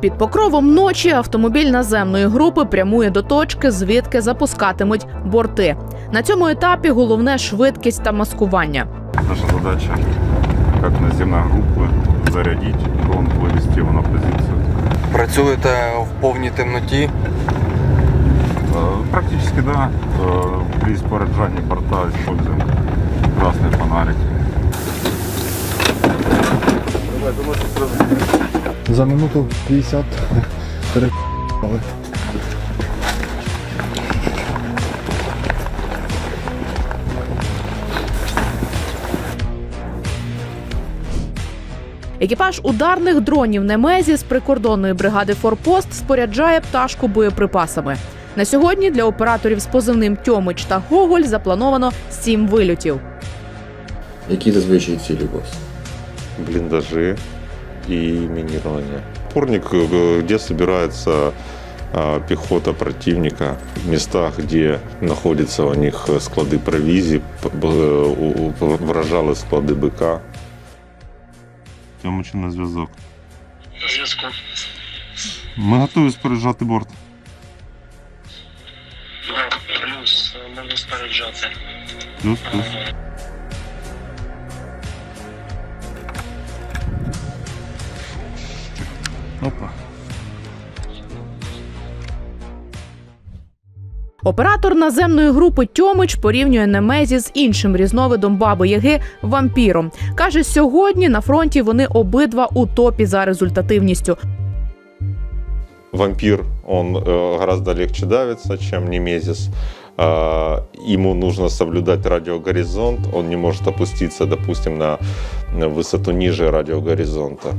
Під покровом ночі автомобіль наземної групи прямує до точки, звідки запускатимуть борти. На цьому етапі головне швидкість та маскування. Наша задача, как наземной группы, зарядить дрон, вывести его на позицию. Працюєте в повній темноті. Э, Практически да. Э, При споряджании борта используем красный фонарик. за минуту 50 перепали. Екіпаж ударних дронів Немезі з прикордонної бригади Форпост споряджає пташку боєприпасами. На сьогодні для операторів з позивним Тьомич та Гоголь заплановано сім вильотів. Які зазвичай цілі у вас? блиндажи и минирование. Опорник, э, где собирается а, пехота противника, в местах, где находятся у них склады провизии, у- вражали склады БК. Тьомичі на зв'язок. зв'язку. Ми готові споряджати борт. Да, плюс е, можна споряджати. Плюс, плюс. Опа. Оператор наземної групи Тьомич порівнює Немезі з іншим різновидом баби Яги вампіром. каже, сьогодні на фронті вони обидва у топі за результативністю. Вампир, он э, гораздо легче давится, чем Немезис. А, ему нужно соблюдать радиогоризонт, он не может опуститься, допустим, на на высоту ниже радиогоризонта.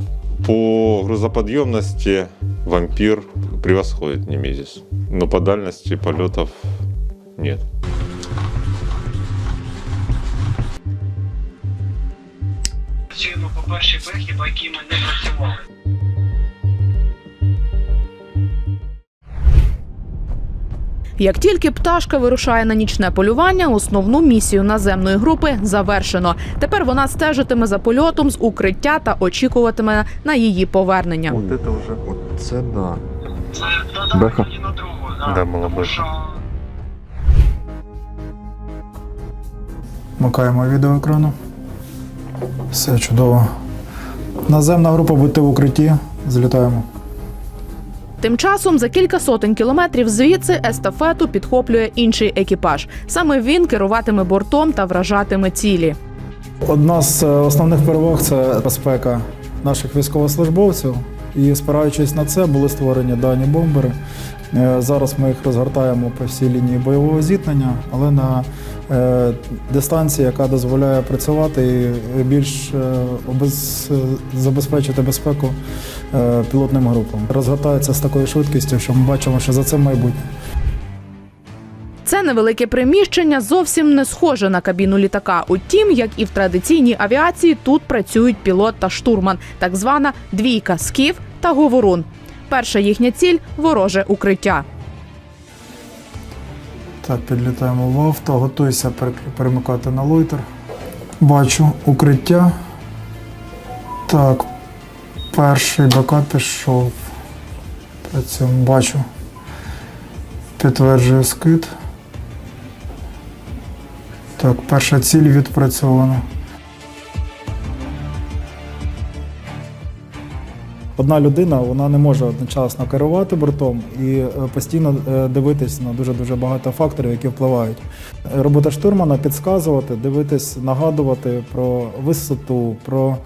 По грузоподъемности вампир превосходит Немезис, но по дальности полетов нет. Працюємо по першій бехі, по якій ми не працювали. Як тільки пташка вирушає на нічне полювання, основну місію наземної групи завершено. Тепер вона стежитиме за польотом з укриття та очікуватиме на її повернення. От це вже. От це да. Беха. да. Була беха. Вмикаємо відеоекрану. Все чудово. Наземна група будьте в укритті. Злітаємо. Тим часом за кілька сотень кілометрів звідси естафету підхоплює інший екіпаж. Саме він керуватиме бортом та вражатиме цілі. Одна з е, основних переваг це безпека наших військовослужбовців. І спираючись на це, були створені дані бомбери. Е, Зараз ми їх розгортаємо по всій лінії бойового зіткнення, але на е, дистанції, яка дозволяє працювати і більш е, забезпечити безпеку е, пілотним групам. Розгортається з такою швидкістю, що ми бачимо, що за це майбутнє. Це невелике приміщення зовсім не схоже на кабіну літака. Утім, як і в традиційній авіації, тут працюють пілот та штурман, так звана двійка скіф та говорун. Перша їхня ціль вороже укриття. Так, підлітаємо в авто, готуйся перемикати на лойтер. Бачу укриття. Так, перший БК пішов. Працюємо, бачу. Підтверджую скид. Так, перша ціль відпрацьована. Одна людина вона не може одночасно керувати бортом і е, постійно е, дивитись на дуже дуже багато факторів, які впливають. Робота штурмана підказувати, дивитись, нагадувати про висоту, про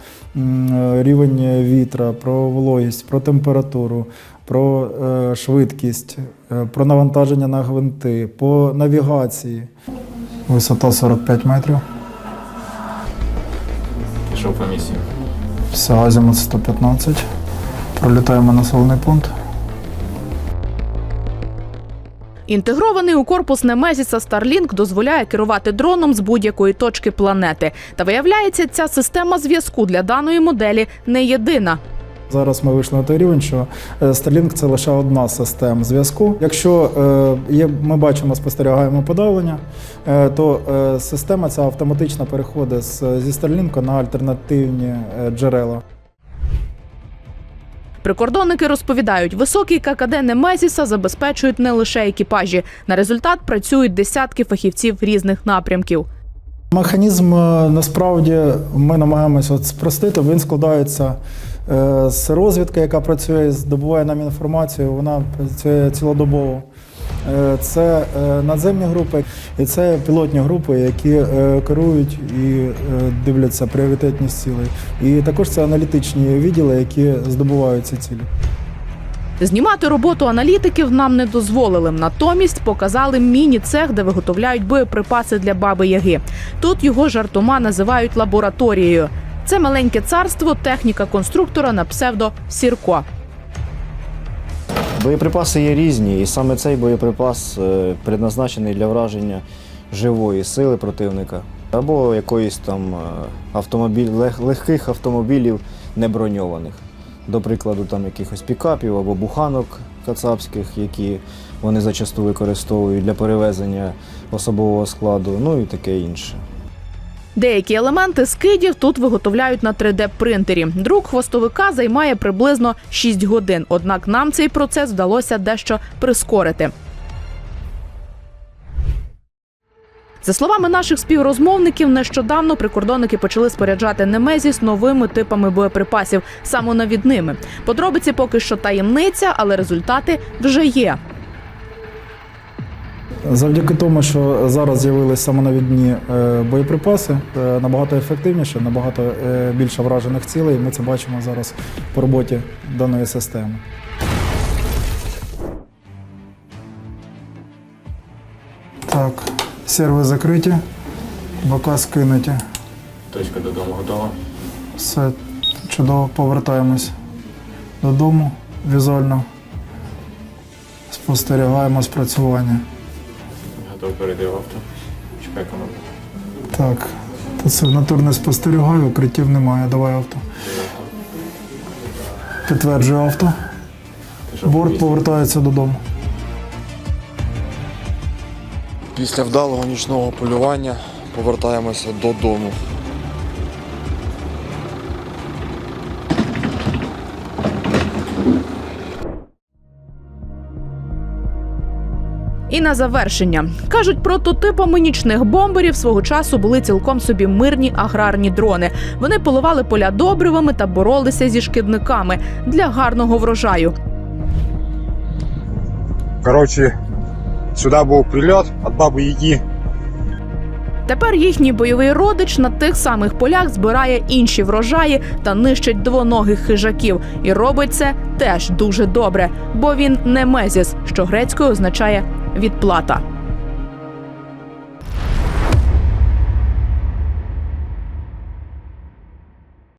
рівень вітра, про вологість, про температуру, про е, швидкість, про навантаження на гвинти, по навігації. Висота 45 метрів. Пішов по місії. Все, азімут 115. Пролітаємо населений пункт. Інтегрований у корпус Немезіса Starlink дозволяє керувати дроном з будь-якої точки планети. Та виявляється, ця система зв'язку для даної моделі не єдина. Зараз ми вийшли на той рівень, що е, Starlink – це лише одна з систем зв'язку. Якщо е, ми бачимо, спостерігаємо подавлення, е, то система ця автоматично переходить зі Starlink на альтернативні джерела. Прикордонники розповідають, високий ККД Немезіса забезпечують не лише екіпажі. На результат працюють десятки фахівців різних напрямків. Механізм е, насправді ми намагаємося спростити. Він складається е, з розвідки, яка працює, здобуває нам інформацію. Вона працює цілодобово. Е, Це е, надземні групи і це пілотні групи, які е, керують і дивляться пріоритетність цілей. І також це аналітичні відділи, які здобувають ці цілі. Знімати роботу аналітиків нам не дозволили. Натомість показали міні-цех, де виготовляють боєприпаси для баби Яги. Тут його жартома називають лабораторією. Це маленьке царство, техніка конструктора на псевдо Сірко. Боєприпаси є різні, і саме цей боєприпас е, предназначений для враження живої сили противника або якоїсь там е, автомобіль, лег- легких автомобілів неброньованих. До прикладу, там якихось пікапів або буханок кацапських, які вони зачасту використовують для перевезення особового складу, ну і таке інше. Деякі елементи скидів тут виготовляють на 3D-принтері. Друк хвостовика займає приблизно 6 годин. Однак нам цей процес вдалося дещо прискорити. За словами наших співрозмовників, нещодавно прикордонники почали споряджати Немезіс новими типами боєприпасів самонавідними. Подробиці поки що таємниця, але результати вже є. Завдяки тому, що зараз з'явились самонавідні е, боєприпаси, е, набагато ефективніше, набагато е, більше вражених цілей. Ми це бачимо зараз по роботі даної системи. Так, серви закриті, бока скинуті. Точка додому готова. Все чудово, повертаємось додому візуально. Спостерігаємо спрацювання. Перейти в авто. Чекай команду. Так, тут сигнатур спостерігаю, укриттів немає. Давай авто. Підтверджую авто. Борт повертається додому. Після вдалого нічного полювання повертаємося додому. І на завершення кажуть, прототипами нічних бомберів свого часу були цілком собі мирні аграрні дрони. Вони поливали поля добривами та боролися зі шкідниками для гарного врожаю. Короче, сюда був прильот від баби Яги. Тепер їхній бойовий родич на тих самих полях збирає інші врожаї та нищить двоногих хижаків. І робить це теж дуже добре, бо він не мезіс, що грецькою означає відплата.